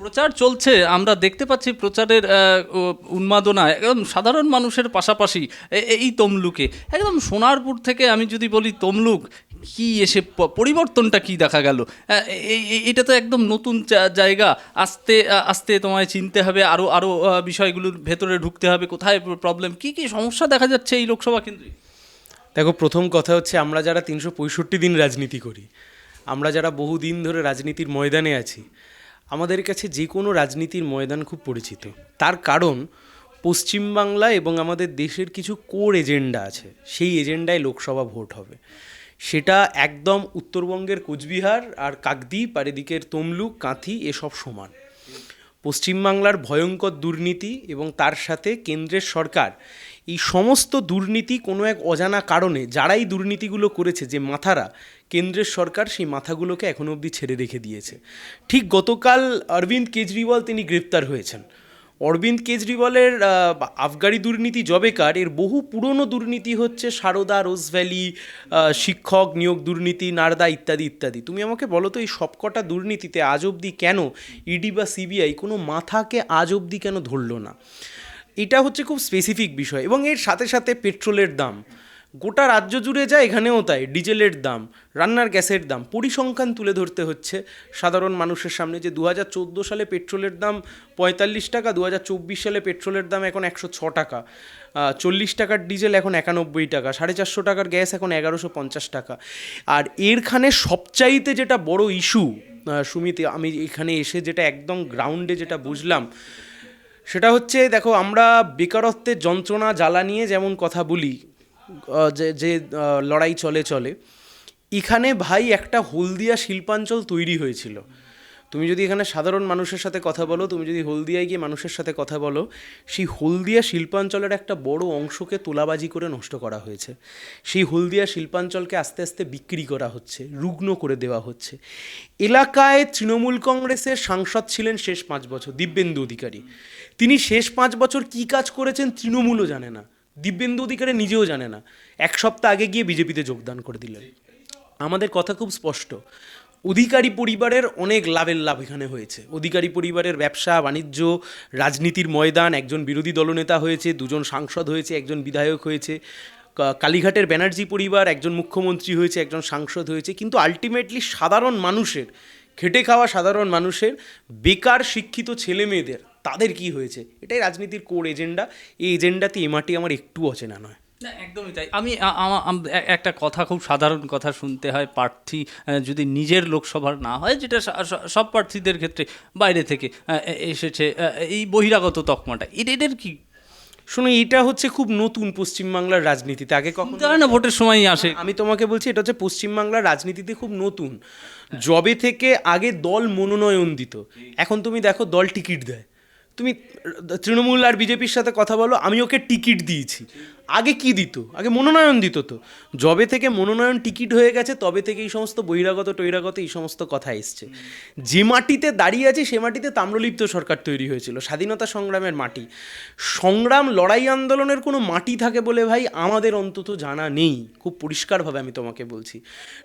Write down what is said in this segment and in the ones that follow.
প্রচার চলছে, আমরা দেখতে পাচ্ছি প্রচারের উন্মাদনা একদম সাধারণ মানুষের পাশাপাশি এই তমলুকে। একদম সোনারপুর থেকে আমি যদি বলি তমলুক, কি এসে পরিবর্তনটা কি দেখা গেল? এটা তো একদম নতুন জায়গা। আস্তে আস্তে তোমায় চিনতে হবে আরও আরও বিষয়গুলোর ভেতরে ঢুকতে হবে, কোথায় প্রবলেম কি কি সমস্যা দেখা যাচ্ছে এই লোকসভা কেন্দ্রে? দেখো, প্রথম কথা হচ্ছে আমরা যারা তিনশো পঁয়ষট্টি দিন রাজনীতি করি, আমরা যারা বহু দিন ধরে রাজনীতির ময়দানে আছি আমাদের কাছে যে কোনো রাজনীতির ময়দান খুব পরিচিত। তার কারণ, পশ্চিমবাংলা এবং আমাদের দেশের কিছু কোর এজেন্ডা আছে, সেই এজেন্ডায় লোকসভা ভোট হবে। সেটা একদম উত্তরবঙ্গের কোচবিহার আর কাকদ্বীপ আর এদিকের তমলুক, কাঁথি, এসব সমান। পশ্চিমবাংলার ভয়ঙ্কর দুর্নীতি এবং তার সাথে কেন্দ্রের সরকার, এই সমস্ত দুর্নীতি কোনো এক অজানা কারণে যারাই দুর্নীতিগুলো করেছে যে মাথারা, কেন্দ্রের সরকার সেই মাথাগুলোকে এখনও অবধি ছেড়ে রেখে দিয়েছে। ঠিক গতকাল অরবিন্দ কেজরিওয়াল তিনি গ্রেপ্তার হয়েছেন। অরবিন্দ কেজরিওয়ালের আফগানি দুর্নীতি জবেকার, এর বহু পুরনো দুর্নীতি হচ্ছে সারদা, রোজ ভ্যালি শিক্ষক নিয়োগ দুর্নীতি, নারদা ইত্যাদি ইত্যাদি। তুমি আমাকে বলো তো এই সবকটা দুর্নীতিতে আজ অবধি কেন ইডি বা সিবিআই কোনো মাথাকে আজ অবধি কেন ধরল না? এটা হচ্ছে খুব স্পেসিফিক বিষয় এবং এর সাথে সাথে পেট্রোলের দাম। গোটা রাজ্য জুড়ে যায় এখানেও তাই, ডিজেলের দাম, রান্নার গ্যাসের দাম, পরিসংখ্যান তুলে ধরতে হচ্ছে। সাধারণ মানুষের সামনে যে দু হাজার চোদ্দ সালে পেট্রোলের দাম পঁয়তাল্লিশ টাকা দু হাজার চব্বিশ সালে পেট্রোলের দাম এখন একশো ছ টাকা চল্লিশ টাকার ডিজেল এখন একানব্বই টাকা, সাড়ে চারশো টাকার গ্যাস এখন এগারোশো পঞ্চাশ টাকা। আর এরখানে সবচাইতে যেটা বড় ইস্যু সুমিত, আমি এখানে এসে যেটা একদম গ্রাউন্ডে যেটা বুঝলাম, সেটা হচ্ছে, দেখো, আমরা বেকারত্বের যন্ত্রণা, জ্বালা নিয়ে যেমন কথা বলি যে যে লড়াই চলে চলে, এখানে ভাই একটা হলদিয়া শিল্পাঞ্চল তৈরি হয়েছিল। তুমি যদি এখানে সাধারণ মানুষের সাথে কথা বলো, তুমি যদি হলদিয়ায় গিয়ে মানুষের সাথে কথা বলো, সেই হলদিয়া শিল্পাঞ্চলের একটা বড় অংশকে তোলাবাজি করে নষ্ট করা হয়েছে। সেই হলদিয়া শিল্পাঞ্চলকে আস্তে আস্তে বিক্রি করা হচ্ছে, রুগ্ন করে দেওয়া হচ্ছে। এলাকায় তৃণমূল কংগ্রেসের সাংসদ ছিলেন শেষ পাঁচ বছর, দিব্যেন্দু অধিকারী। তিনি শেষ পাঁচ বছর কী কাজ করেছেন তৃণমূলও জানে না। দিব্যেন্দু অধিকারী নিজেও জানে না। এক সপ্তাহ আগে গিয়ে বিজেপিতে যোগদান করে দিলেন। আমাদের কথা খুব স্পষ্ট। অধিকারী পরিবারের অনেক লাভের লাভ এখানে হয়েছে। অধিকারী পরিবারের ব্যবসা, বাণিজ্য, রাজনীতির ময়দান, একজন বিরোধী দলনেতা হয়েছে, দুজন সাংসদ হয়েছে, একজন বিধায়ক হয়েছে কালীঘাটের ব্যানার্জি পরিবার, একজন মুখ্যমন্ত্রী হয়েছে, একজন সাংসদ হয়েছে। কিন্তু আলটিমেটলি সাধারণ মানুষের, খেটে খাওয়া সাধারণ মানুষের, বেকার শিক্ষিত ছেলে মেয়েদের তাদের কি হয়েছে? এটাই রাজনীতির কোর এজেন্ডা এই এজেন্ডাতে এ মাটি আমার একটু অচেনা নয়। না একদমই তাই। আমি একটা কথা খুব সাধারণ কথা শুনতে হয় প্রার্থী যদি নিজের লোকসভার না হয় যেটা সব প্রার্থীদের ক্ষেত্রে বাইরে থেকে এসেছে এই বহিরাগত তকমাটা এটা এদের কি? শোনো এটা হচ্ছে খুব নতুন পশ্চিমবাংলার রাজনীতিতে। আগে কখন না ভোটের সময়ই আসে। আমি তোমাকে বলছি এটা হচ্ছে পশ্চিমবাংলার রাজনীতিতে খুব নতুন। জবে থেকে আগে দল মনোনয়ন দিত। এখন তুমি দেখো দল টিকিট দেয়। তুমি তৃণমূল আর বিজেপির সাথে কথা বলো আমি ওকে টিকিট দিয়েছি। আগে কি দিত? আগে মনোনয়ন দিত তো। জবে থেকে মনোনয়ন টিকিট হয়ে গেছে, তবে থেকে এই সমস্ত বহিরাগত, টৈরাগত এই সমস্ত কথা এসছে। যে মাটিতে দাঁড়িয়ে আছি, সে মাটিতে তাম্রলিপ্ত সরকার তৈরি হয়েছিল, স্বাধীনতা সংগ্রামের মাটি। সংগ্রাম লড়াই আন্দোলনের কোনো মাটি থাকে বলে ভাই আমাদের অন্তত জানা নেই। খুব পরিষ্কারভাবে আমি তোমাকে বলছি।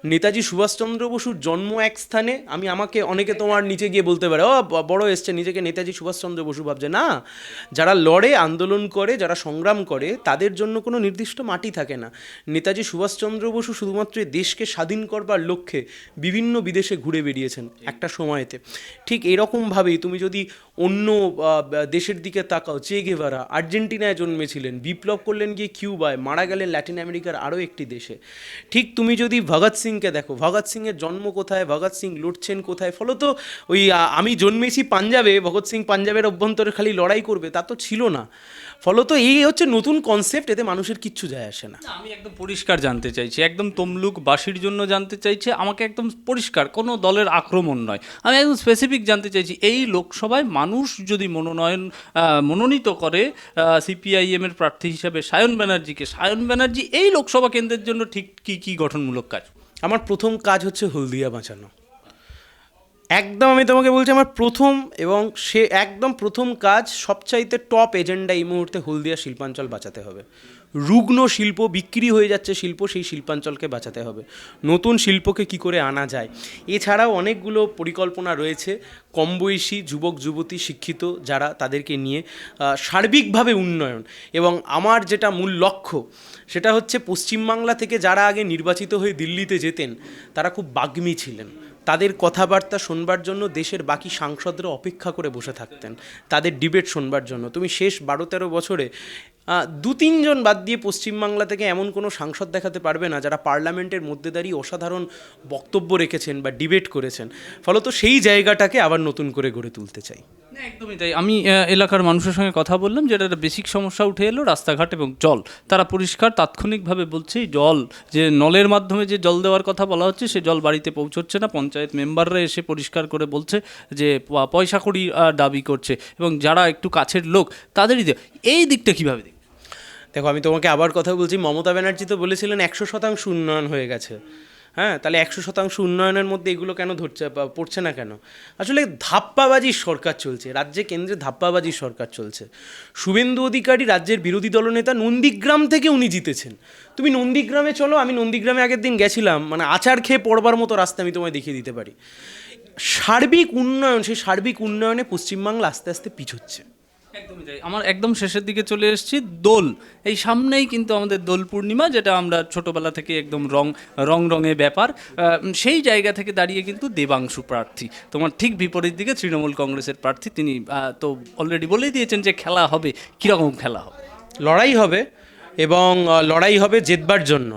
নেতাজি সুভাষচন্দ্র বসুর জন্ম এক স্থানে, আমি আমাকে অনেকে তোমার নিচে গিয়ে বলতে পারে, ও বড় এসছে, নিজেকে নেতাজি সুভাষচন্দ্র বসু ভাবছে। না, যারা লড়ে, আন্দোলন করে, যারা সংগ্রাম করে, তাদের জন্য কোনো নির্দিষ্ট মাটি থাকে না। নেতাজি সুভাষচন্দ্র বসু শুধুমাত্র দেশকে স্বাধীন করবার লক্ষ্যে বিভিন্ন বিদেশে ঘুরে বেরিয়েছেন একটা সময়তে। ঠিক এরকমভাবেই তুমি যদি অন্য দেশের দিকে তাকাও চে গেভারা আর্জেন্টিনায় জন্মেছিলেন, বিপ্লব করলেন গিয়ে কিউবায়, মারা গেলেন ল্যাটিন আমেরিকার আরও একটি দেশে। ঠিক তুমি যদি ভগৎ সিংকে দেখো, ভগৎ সিংয়ের জন্ম কোথায়, ভগৎ সিং লড়ছেন কোথায়, ফলত ওই আমি জন্মেছি পাঞ্জাবে, ভগৎ সিং পাঞ্জাবের অভ্যন্তরে খালি লড়াই করবে, তা তো ছিল না। ফলত এই হচ্ছে নতুন কনসেপ্ট এতে মানুষের কিচ্ছু যায় আসে না। আমি একদম পরিষ্কার জানতে চাইছি একদম তমলুক বাসীর জন্য জানতে চাইছি আমাকে একদম পরিষ্কার কোনো দলের আক্রমণ নয়। আমি একদম স্পেসিফিক জানতে চাইছি এই লোকসভায় মানুষ যদি মনোনয়ন মনোনীত করে সিপিআইএম এর প্রার্থী হিসাবে সায়ন ব্যানার্জিকে সায়ন ব্যানার্জি এই লোকসভা কেন্দ্রের জন্য ঠিক কি কি গঠনমূলক কাজ? আমার প্রথম কাজ হচ্ছে হলদিয়া বাঁচানো। একদম আমি তোমাকে বলছি, আমার প্রথম এবং সে একদম প্রথম কাজ সবচাইতে টপ এজেন্ডা এই মুহূর্তে হলদিয়া শিল্পাঞ্চল বাঁচাতে হবে। রুগ্ন শিল্প বিক্রি হয়ে যাচ্ছে, শিল্প সেই শিল্পাঞ্চলকে বাঁচাতে হবে। নতুন শিল্পকে কি করে আনা যায়? এছাড়াও অনেকগুলো পরিকল্পনা রয়েছে কম বয়সী যুবক, যুবতী, শিক্ষিত যারা তাদেরকে নিয়ে সার্বিকভাবে উন্নয়ন। এবং আমার যেটা মূল লক্ষ্য, সেটা হচ্ছে পশ্চিমবাংলা থেকে যারা আগে নির্বাচিত হয়ে দিল্লিতে যেতেন, তারা খুব বাগ্মী ছিলেন। তাদের কথাবার্তা শুনবার জন্য দেশের বাকি সাংসদরা অপেক্ষা করে বসে থাকতেন। তাদের ডিবেট শুনবার জন্য। তুমি শেষ বারো তেরো বছরে দু তিনজন বাদ দিয়ে পশ্চিমবাংলা থেকে এমন কোনো সাংসদ দেখাতে পারবে না যারা পার্লামেন্টের মধ্যে দাঁড়িয়ে অসাধারণ বক্তব্য রেখেছেন বা ডিবেট করেছেন। ফলত সেই জায়গাটাকে আবার নতুন করে গড়ে তুলতে চাই। একদমই তাই। আমি এলাকার মানুষের সঙ্গে কথা বললাম, যেটা একটা বেসিক সমস্যা উঠে এলো, রাস্তাঘাট এবং জল। তারা পরিষ্কার, তাৎক্ষণিকভাবে বলছে জল, যে নলের মাধ্যমে যে জল দেওয়ার কথা বলা হচ্ছে, সে জল বাড়িতে পৌঁছচ্ছে না। পঞ্চায়েত মেম্বাররা এসে পরিষ্কার করে বলছে যে, পয়সা কড়ি দাবি করছে। এবং যারা একটু কাছের লোক, তাদেরই এই দিকটা কীভাবে দেখ, আমি তোমাকে আবার কথা বলছি, মমতা ব্যানার্জি তো বলেছিলেন একশো শতাংশ উন্নয়ন হয়ে গেছে। হ্যাঁ তাহলে একশো শতাংশ উন্নয়নের মধ্যে এগুলো কেন ধরছে পড়ছে না কেন? আসলে ধাপ্পাবাজির সরকার চলছে, রাজ্যে কেন্দ্রে ধাপ্পাবাজির সরকার চলছে। শুভেন্দু অধিকারী রাজ্যের বিরোধী দলনেতা নন্দীগ্রাম থেকে উনি জিতেছেন। তুমি নন্দীগ্রামে চলো, আমি নন্দীগ্রামে আগের দিন গেছিলাম মানে আচার খেয়ে পড়বার মতো রাস্তা আমি তোমায় দেখিয়ে দিতে পারি। সার্বিক উন্নয়ন, সেই সার্বিক উন্নয়নে পশ্চিমবাংলা আস্তে আস্তে পিছোচ্ছে। আমার একদম শেষের দিকে চলে এসেছি, দোল। এই সামনেই কিন্তু আমাদের দোল পূর্ণিমা, যেটা আমরা ছোটবেলা থেকে একদম রং রং রঙে ব্যাপার। সেই জায়গা থেকে দাঁড়িয়ে কিন্তু দেবাংশু প্রার্থী। তোমার ঠিক বিপরীত দিকে তৃণমূল কংগ্রেসের প্রার্থী, তিনি তো অলরেডি বলেই দিয়েছেন যে খেলা হবে। কীরকম খেলা হবে? লড়াই হবে এবং লড়াই হবে জেতবার জন্য।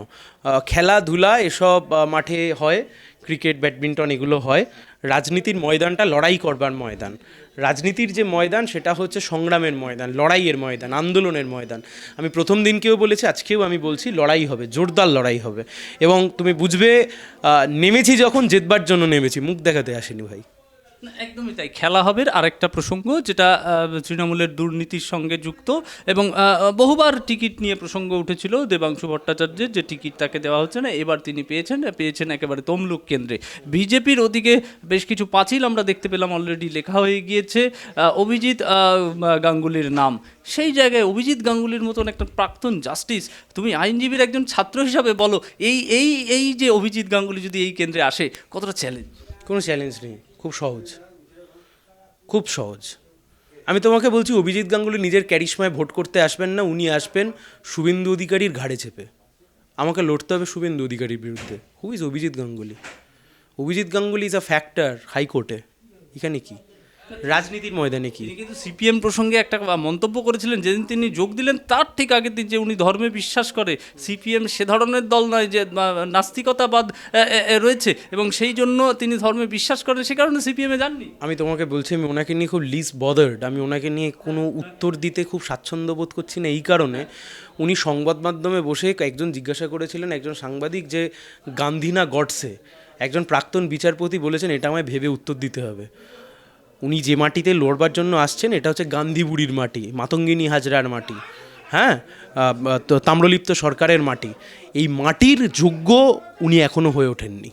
খেলাধুলা এসব মাঠে হয়। ক্রিকেট, ব্যাডমিন্টন এগুলো হয়, রাজনীতির ময়দানটা লড়াই করবার ময়দান। রাজনীতির যে ময়দান, সেটা হচ্ছে সংগ্রামের ময়দান, লড়াইয়ের ময়দান, আন্দোলনের ময়দান। আমি প্রথম দিনকেও বলেছি, আজকেও আমি বলছি, লড়াই হবে, জোরদার লড়াই হবে। এবং তুমি বুঝবে নেমেছি যখন, জেতবার জন্য নেমেছি। মুখ দেখাতে আসেনি ভাই। একদমই তাই। খেলা হবে আরেকটা প্রসঙ্গ, যেটা তৃণমূলের দুর্নীতির সঙ্গে যুক্ত এবং বহুবার টিকিট নিয়ে প্রসঙ্গ উঠেছিল দেবাংশু ভট্টাচার্যের যে টিকিট তাকে দেওয়া হচ্ছে না, এবার তিনি পেয়েছেন পেয়েছেন একেবারে তমলুক কেন্দ্রে। বিজেপির ওদিকে বেশ কিছু পাঁচিল আমরা দেখতে পেলাম অলরেডি লেখা হয়ে গিয়েছে। অভিজিৎ গাঙ্গুলির নাম। সেই জায়গায় অভিজিৎ গাঙ্গুলির মতন একটা প্রাক্তন জাস্টিস, তুমি আইনজীবীর একজন ছাত্র হিসাবে বলো, এই এই এই যে অভিজিৎ গাঙ্গুলি যদি এই কেন্দ্রে আসে, কতটা চ্যালেঞ্জ কোনো চ্যালেঞ্জ নেই। খুব সহজ। খুব সহজ। আমি তোমাকে বলছি, অভিজিৎ গাঙ্গুলি নিজের ক্যারিশমায় ভোট করতে আসবেন না, উনি আসবেন শুভেন্দু অধিকারীর ঘাড়ে চেপে। আমাকে লড়তে হবে শুভেন্দু অধিকারীর বিরুদ্ধে। Who is Abhijit Ganguly? Abhijit Ganguly is a factor হাইকোর্টে। এখানে কি? রাজনীতির ময়দানে কি? কিন্তু সিপিএম প্রসঙ্গে একটা মন্তব্য করেছিলেন যেদিন তিনি যোগ দিলেন তার ঠিক আগের দিন যে উনি ধর্মে বিশ্বাস করে সিপিএম সে ধরনের দল নয় যে নাস্তিকতাবাদ রয়েছে। এবং সেই জন্য তিনি ধর্মে বিশ্বাস করেন সে কারণে সিপিএমে যাননি। আমি তোমাকে বলছি আমি ওনাকে নিয়ে খুব লিস বদার্ড আমি ওনাকে নিয়ে কোনো উত্তর দিতে খুব স্বাচ্ছন্দ্য বোধ করছি না এই কারণে উনি সংবাদ মাধ্যমে বসে একজন জিজ্ঞাসা করেছিলেন একজন সাংবাদিক যে গান্ধী না গডসে একজন প্রাক্তন বিচারপতি বলেছেন এটা আমায় ভেবে উত্তর দিতে হবে। উনি যে মাটিতে লড়বার জন্য আসছেন, এটা হচ্ছে গান্ধীবুড়ির মাটি, মাতঙ্গিনী হাজরার মাটি হ্যাঁ? তাম্রলিপ্ত সরকারের মাটি। এই মাটির যোগ্য উনি এখনও হয়ে ওঠেননি।